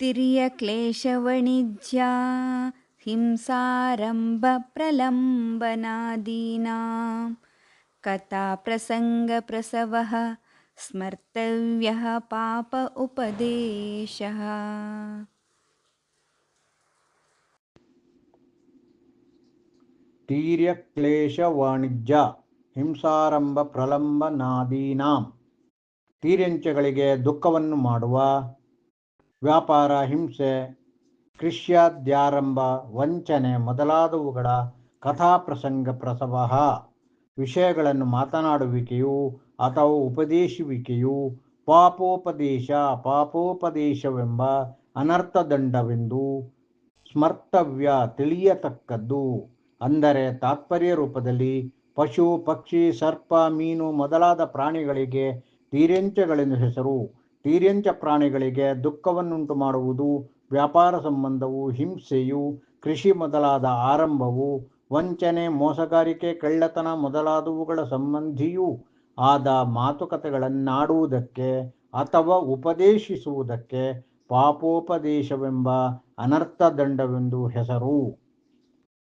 तिर्यक्लेशवणिज्या हिंसारम्भप्रलम्बनादीनां कथाप्रसङ्गप्रसवः स्मर्तव्यः पाप उपदेशः ತೀರ್ಯಕ್ಲೇಶವಾಣಿಜ್ಯ ಹಿಂಸಾರಂಭ ಪ್ರಲಂಬನಾದೀನಾಂ ತೀರ್ಯಂಚಗಳಿಗೆ ದುಃಖವನ್ನು ಮಾಡುವ ವ್ಯಾಪಾರ, ಹಿಂಸೆ, ಕೃಷ್ಯಾದ್ಯಾರಂಭ, ವಂಚನೆ ಮೊದಲಾದವುಗಳ ಕಥಾಪ್ರಸಂಗ ಪ್ರಸವ ವಿಷಯಗಳನ್ನು ಮಾತನಾಡುವಿಕೆಯು, ಅಥವಾ ಉಪದೇಶುವಿಕೆಯು ಪಾಪೋಪದೇಶ, ಪಾಪೋಪದೇಶವೆಂಬ ಅನರ್ಥದಂಡವೆಂದು ಸ್ಮರ್ತವ್ಯ ತಿಳಿಯತಕ್ಕದ್ದು. ಅಂದರೆ ತಾತ್ಪರ್ಯ ರೂಪದಲ್ಲಿ ಪಶು, ಪಕ್ಷಿ, ಸರ್ಪ, ಮೀನು ಮೊದಲಾದ ಪ್ರಾಣಿಗಳಿಗೆ ತೀರೆಂಚಗಳೆಂದು ಹೆಸರು. ತೀರ್ಯಂಚ ಪ್ರಾಣಿಗಳಿಗೆ ದುಃಖವನ್ನುಂಟು ಮಾಡುವುದು, ವ್ಯಾಪಾರ ಸಂಬಂಧವು, ಹಿಂಸೆಯು, ಕೃಷಿ ಮೊದಲಾದ ಆರಂಭವು, ವಂಚನೆ, ಮೋಸಗಾರಿಕೆ, ಕಳ್ಳತನ ಮೊದಲಾದವುಗಳ ಸಂಬಂಧಿಯೂ ಆದ ಮಾತುಕತೆಗಳನ್ನಾಡುವುದಕ್ಕೆ ಅಥವಾ ಉಪದೇಶಿಸುವುದಕ್ಕೆ ಪಾಪೋಪದೇಶವೆಂಬ ಅನರ್ಥದಂಡವೆಂದು ಹೆಸರು.